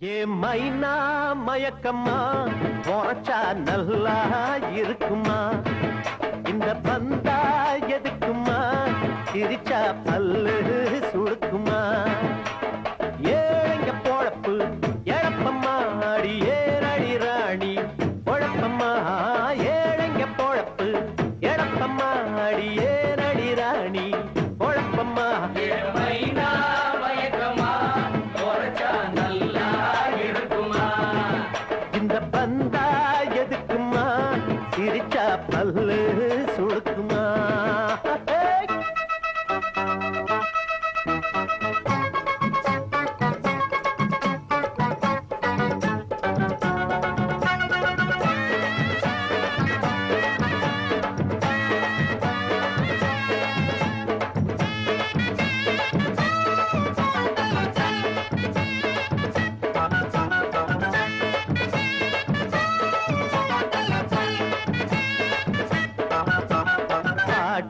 ஏ மைனா மயக்கம்மா உரைச்சா நல்லா இருக்குமா? இந்த பந்தா எதுக்குமா சிரிச்சா பல்ல பல்லு சுடுக்குமா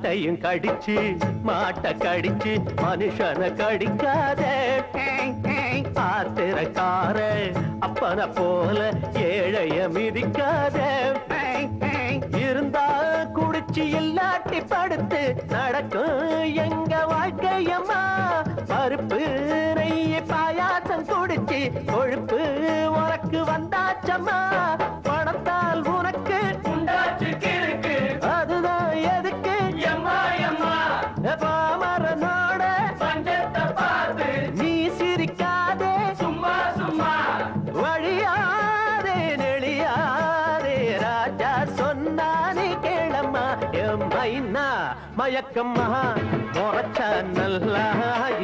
மாட்டையும் கடிச்சு மாட்டை கடிச்சு மனுஷனை கடிக்காத. ஆத்திரக்கார அப்பன போல ஏழைய மிதிக்காத. இருந்தா குடிச்சு இல்லாட்டி படுத்து நடக்கும் எங்க வாழ்க்கையம்மா. பருப்பு நெய்ய பாயாசம் குடிச்சு கொழுப்பு உனக்கு வந்தாச்சம்மா. ராஜா சொன்னானே கேளம்மா என் மயக்கம்மா முறைச்சா நல்லா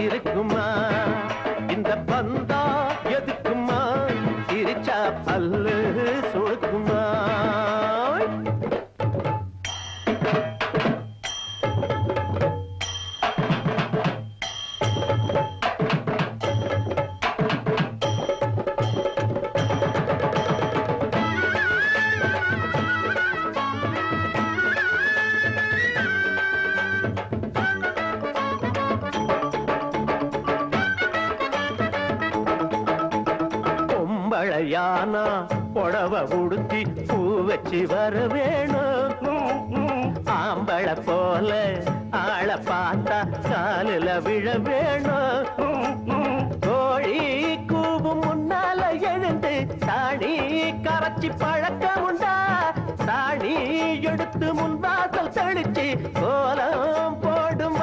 இருக்கும் யானா புடவ உடுத்தி பூ வச்சு வர வேணும் ஆம்பள போல ஆள பார்த்தா காலில விழ வேணும் கோழி கூவும் முன்னால எழுந்து சாணி கரைச்சி பழக்கம் உண்டா? சாணி எடுத்து முன்வாசல் தெளிச்சு கோலம் போடும்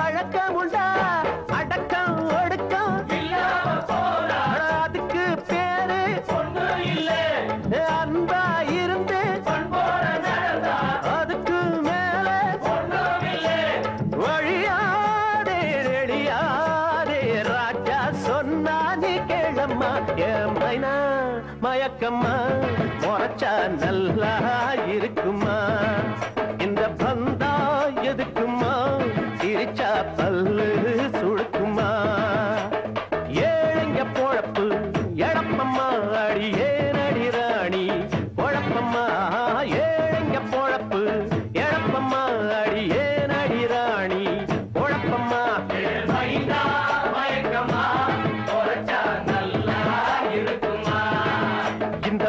பக்கமா முறைச்சா நல்லா இருக்குமா? இந்த பந்தா எதுக்குமா? சிரிச்சா இந்த